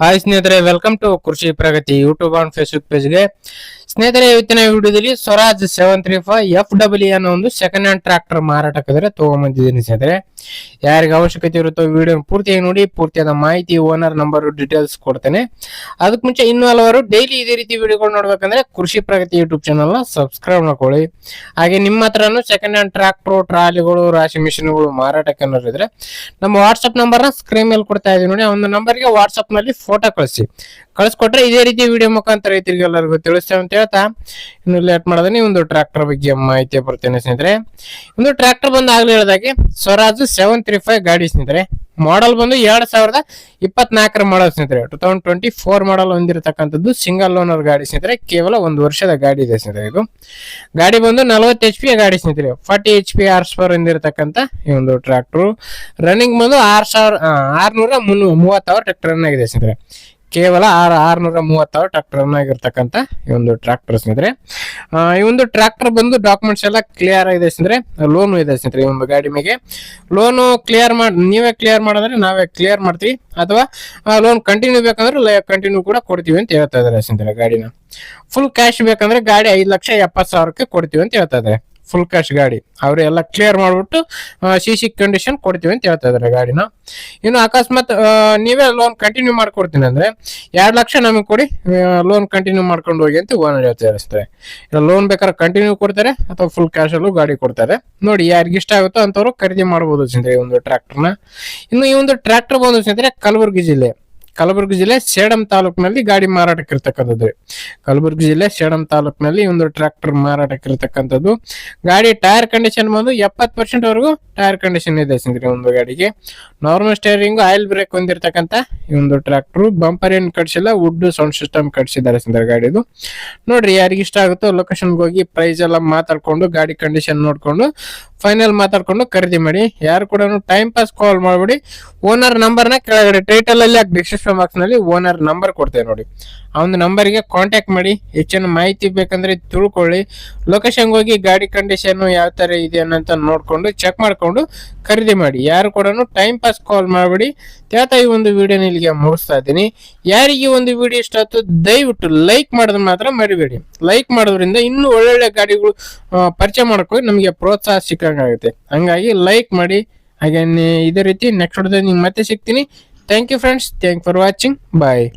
Hi ಸ್ನೇಹಿತರೆ welcome to Krishi Pragati YouTube and Facebook ಪೇಜ್ಗೆ ಸ್ನೇಹಿತರೆ, ಇವತ್ತಿನ ವಿಡಿಯೋದಲ್ಲಿ Swaraj seven three five F W ಅನ್ನೋ ಒಂದು ಸೆಕೆಂಡ್ ಹ್ಯಾಂಡ್ ಟ್ರಾಕ್ಟರ್ ಮಾರಾಟಕ್ಕಿದ್ರೆ ತಗೊಂಬಂದಿದ್ದೀನಿ ಸ್ನೇಹಿತರೆ. ಯಾರಿಗೆ ಅವಶ್ಯಕತೆ ಇರುತ್ತೋ ವಿಡಿಯೋ ಪೂರ್ತಿಯಾಗಿ ನೋಡಿ, ಪೂರ್ತಿಯಾದ ಮಾಹಿತಿ ಓನರ್ ನಂಬರ್ ಡೀಟೇಲ್ಸ್ ಕೊಡ್ತೇನೆ. ಅದಕ್ಕೆ ಮುಂಚೆ ಇನ್ನೂ ಹಲವಾರು ಡೈಲಿ ಇದೇ ರೀತಿ ವಿಡಿಯೋಗಳು ನೋಡ್ಬೇಕಂದ್ರೆ ಕೃಷಿ ಪ್ರಗತಿ ಯೂಟ್ಯೂಬ್ ಚಾನಲ್ನ ಸಬ್ಸ್ಕ್ರೈಬ್ ಮಾಡ್ಕೊಳ್ಳಿ. ಹಾಗೆ ನಿಮ್ಮ ಹತ್ರನೂ ಸೆಕೆಂಡ್ ಹ್ಯಾಂಡ್ ಟ್ರಾಕ್ಟರ್ ಟ್ರಾಲಿಗಳು, ರಾಶಿ ಮಿಷಿನ್ಗಳು ಮಾರಾಟಕ್ಕೆ ಅನ್ನೋರು ನಮ್ಮ ವಾಟ್ಸಪ್ ನಂಬರ್ನ ಸ್ಕ್ರೀನ್ ಮೇಲೆ ಕೊಡ್ತಾ ಇದೀವಿ ನೋಡಿ ಒಂದು ನಂಬರ್ಗೆ ವಾಟ್ಸಪ್ನಲ್ಲಿ ಫೋಟೋ ಕಳಿಸಿ. ಕಳಿಸ್ಕೊಟ್ರೆ ಇದೇ ರೀತಿ ವಿಡಿಯೋ ಮುಖಾಂತರ ರೈತರಿಗೆ ಎಲ್ಲರಿಗೂ ತಿಳಿಸ್ತೇವೆ ಅಂತ ಹೇಳ್ತಾ. ಇನ್ನು ಲೇಟ್ ಮಾಡದೆ ಈ ಒಂದು ಟ್ರ್ಯಾಕ್ಟರ್ ಬಗ್ಗೆ ಮಾಹಿತಿ ಬರ್ತೇನೆ ಸ್ನೇಹಿತರೆ. ಒಂದು ಟ್ರ್ಯಾಕ್ಟರ್ ಬಂದು ಆಗ್ಲೇ ಹೇಳಿದಾಗೆ, ಸ್ವರಾಜ್ ಸೆವೆನ್ ತ್ರೀ ಫೈವ್ ಗಾಡಿ ಸ್ನೇಹಿತರೆ. ಮಾಡಲ್ ಬಂದು ಎರಡ್ ಸಾವಿರದ ಇಪ್ಪತ್ನಾಲ್ಕರ ಮಾಡಲ್ ಸ್ನೇಹಿತರೆ. Two thousand twenty four model ಹೊಂದಿರತಕ್ಕಂಥದ್ದು single owner ಗಾಡಿ ಸ್ನೇಹಿತರೆ. ಕೇವಲ ಒಂದು ವರ್ಷದ ಗಾಡಿ ಇದೆ ಸ್ನೇಹಿತರೆ ಇದು. ಗಾಡಿ ಬಂದು ನಲವತ್ತು ಎಚ್ ಪಿ ಗಾಡಿ ಸ್ನೇಹಿತರೆ. Forty H P horse power ಹೊಂದಿರತಕ್ಕಂಥ ಈ ಒಂದು ಟ್ರಾಕ್ಟರ್ ರನ್ನಿಂಗ್ ಬಂದು ಆರು ಸಾವಿರ ಆರ್ನೂರ ಮುನ್ನೂ ಮೂವತ್ತಾರು ಟ್ರ್ಯಾಕ್ಟರ್ ಆಗಿದೆ ಸ್ನೇಹಿತರೆ. ಕೇವಲ ಆರು ಆರ್ನೂರ ಮೂವತ್ತಾರು ಟ್ರಾಕ್ಟರ್ ರನ್ ಆಗಿರ್ತಕ್ಕಂಥ ಈ ಒಂದು ಟ್ರಾಕ್ಟರ್ ಸ್ನೇಹಿತರೆ. ಈ ಒಂದು ಟ್ರಾಕ್ಟರ್ ಬಂದು ಡಾಕ್ಯುಮೆಂಟ್ಸ್ ಎಲ್ಲ ಕ್ಲಿಯರ್ ಆಗಿದೆ ಸ್ನೇಹಿತರೆ. ಲೋನು ಇದೆ ಸ್ನೇಹಿತರೆ ಈ ಒಂದು ಗಾಡಿ ಮೇಲೆ ಲೋನು ಕ್ಲಿಯರ್ ಮಾಡಿ, ನೀವೇ ಕ್ಲಿಯರ್ ಮಾಡಿದ್ರೆ ನಾವೇ ಕ್ಲಿಯರ್ ಮಾಡ್ತೀವಿ. ಅಥವಾ ಲೋನ್ ಕಂಟಿನ್ಯೂ ಬೇಕಂದ್ರೆ ಕಂಟಿನ್ಯೂ ಕೂಡ ಕೊಡ್ತೀವಿ ಅಂತ ಹೇಳ್ತಾ ಇದಾರೆ ಸ್ನೇಹಿತರೆ ಗಾಡಿನ. ಫುಲ್ ಕ್ಯಾಶ್ ಬೇಕಂದ್ರೆ ಗಾಡಿ ಐದು ಲಕ್ಷ ಎಪ್ಪತ್ತು ಸಾವಿರಕ್ಕೆ ಕೊಡ್ತೀವಿ ಅಂತ ಹೇಳ್ತಾ ಇದಾರೆ ಫುಲ್ ಕ್ಯಾಶ್ ಗಾಡಿ. ಅವರು ಎಲ್ಲ ಕ್ಲಿಯರ್ ಮಾಡ್ಬಿಟ್ಟು ಸಿ ಸಿ ಕಂಡೀಷನ್ ಕೊಡ್ತೀವಿ ಅಂತ ಹೇಳ್ತಾ ಇದಾರೆ ಗಾಡಿನ. ಇನ್ನು ಅಕಸ್ಮಾತ್ ನೀವೇ ಲೋನ್ ಕಂಟಿನ್ಯೂ ಮಾಡ್ಕೊಡ್ತೀನಿ ಅಂದ್ರೆ, ಎರಡು ಲಕ್ಷ ನಮಗೆ ಕೊಡಿ ಲೋನ್ ಕಂಟಿನ್ಯೂ ಮಾಡ್ಕೊಂಡು ಹೋಗಿ ಅಂತ ಓನರ್ ಹೇಳ್ತಾರೆ ಲೋನ್ ಬೇಕಾದ್ರೆ ಕಂಟಿನ್ಯೂ ಕೊಡ್ತಾರೆ, ಅಥವಾ ಫುಲ್ ಕ್ಯಾಶ್ ಅಲ್ಲೂ ಗಾಡಿ ಕೊಡ್ತಾರೆ. ನೋಡಿ, ಯಾರಿಗೆ ಇಷ್ಟ ಆಗುತ್ತೋ ಅಂತವ್ರು ಖರೀದಿ ಮಾಡಬಹುದು ಸ್ನೇಹಿತರೆ ಈ ಒಂದು ಟ್ರ್ಯಾಕ್ಟರ್ನ ಇನ್ನು ಈ ಒಂದು ಟ್ರ್ಯಾಕ್ಟರ್ ಬಂದು ಸ್ನೇಹಿತರೆ ಕಲಬುರಗಿ ಜಿಲ್ಲೆ. ಕಲಬುರಗಿ ಜಿಲ್ಲೆ ಸೇಡಂ ತಾಲೂಕಿನಲ್ಲಿ ಗಾಡಿ ಮಾರಾಟಕ್ಕೆ ಇರ್ತಕ್ಕಂಥದ್ದು. ಕಲಬುರಗಿ ಜಿಲ್ಲೆ ಸೇಡಂ ತಾಲೂಕಿನಲ್ಲಿ ಒಂದು ಟ್ರ್ಯಾಕ್ಟರ್ ಮಾರಾಟಕ್ಕೆ ಇರ್ತಕ್ಕಂಥದ್ದು. ಗಾಡಿ ಟೈರ್ ಕಂಡೀಷನ್ ಬಂದು ಎಪ್ಪತ್ತು ಪರ್ಸೆಂಟ್ ವರೆಗೂ ಟೈರ್ ಕಂಡೀಷನ್ ಇದೆ ಸಿಂಗ್ರಿ ಒಂದು ಗಾಡಿಗೆ. ನಾರ್ಮಲ್ ಸ್ಟೇರಿಂಗ್ ಆಯಿಲ್ ಬ್ರೇಕ್ ಹೊಂದಿರತಕ್ಕಂಥ ಈ ಒಂದು ಟ್ರ್ಯಾಕ್ಟರ್. ಬಂಪರ್ ಏನ್ ಕಟ್ಸಿಲ್ಲ ವುಡ್ ಸೌಂಡ್ ಸಿಸ್ಟಮ್ ಕಟ್ಸಿದ್ದಾರೆ ಸ್ನೇಹಿತರೆ ಗಾಡಿದು. ನೋಡ್ರಿ ಯಾರಿಗೆ ಇಷ್ಟ ಆಗುತ್ತೋ ಲೊಕೇಶನ್ಗೆ ಹೋಗಿ ಪ್ರೈಸ್ ಎಲ್ಲ ಮಾತಾಡ್ಕೊಂಡು, ಗಾಡಿ ಕಂಡೀಷನ್ ನೋಡ್ಕೊಂಡು ಫೈನಲ್ ಮಾತಾಡ್ಕೊಂಡು ಖರೀದಿ ಮಾಡಿ. ಯಾರು ಕೂಡ ಟೈಮ್ ಪಾಸ್ ಕಾಲ್ ಮಾಡ್ಬಿಡಿ. ಓನರ್ ನಂಬರ್ನ ಕೆಳಗಡೆ ಟೈಟಲ್ ಅಲ್ಲಿ ಡಿಸ್ಕ್ರಿಪ್ಷನ್ ಬಾಕ್ಸ್ನಲ್ಲಿ ಓನರ್ ನಂಬರ್ ಕೊಡ್ತೇವೆ ನೋಡಿ. ಆ ಒಂದು ನಂಬರ್ಗೆ ಕಾಂಟ್ಯಾಕ್ಟ್ ಮಾಡಿ, ಹೆಚ್ಚಿನ ಮಾಹಿತಿ ಬೇಕಂದ್ರೆ ತಿಳ್ಕೊಳ್ಳಿ. ಲೊಕೇಶನ್ಗೆ ಹೋಗಿ ಗಾಡಿ ಕಂಡೀಷನ್ ಯಾವ ತರ ಇದೆ ಅನ್ನೋಂತ ನೋಡ್ಕೊಂಡು ಚೆಕ್ ಮಾಡ್ಕೊಂಡು ಖರೀದಿ ಮಾಡಿ. ಯಾರು ಕೂಡ ಟೈಮ್ ಪಾಸ್ ಕಾಲ್ ಮಾಡಬೇಡಿ. ತ್ಯಾತ ಈ ಒಂದು ವಿಡಿಯೋನ ಇಲ್ಲಿಗೆ ಮುಗಿಸ್ತಾ ಇದ್ದೀನಿ. ಯಾರಿಗೆ ಒಂದು ವಿಡಿಯೋ ಇಷ್ಟ ಆಯ್ತು, ದಯವಿಟ್ಟು ಲೈಕ್ ಮಾಡಿದ್ರೆ ಮಾತ್ರ ಮರಿಬೇಡಿ. ಲೈಕ್ ಮಾಡೋದ್ರಿಂದ ಇನ್ನೂ ಒಳ್ಳೊಳ್ಳೆ ಗಾಡಿಗಳು ಪರಿಚಯ ಮಾಡ್ಕೊಂಡು ನಮಗೆ ಪ್ರೋತ್ಸಾಹ ಸಿಕ್ಕಂಗಾಗುತ್ತೆ. ಹಂಗಾಗಿ ಲೈಕ್ ಮಾಡಿ. ಹಾಗೆ ಇದೇ ರೀತಿ ನೆಕ್ಸ್ಟ್ ಹೊಡೆದ ನಿಮ್ಗೆ ಮತ್ತೆ ಸಿಗ್ತೀನಿ. Thank you friends. Thank for watching. Bye.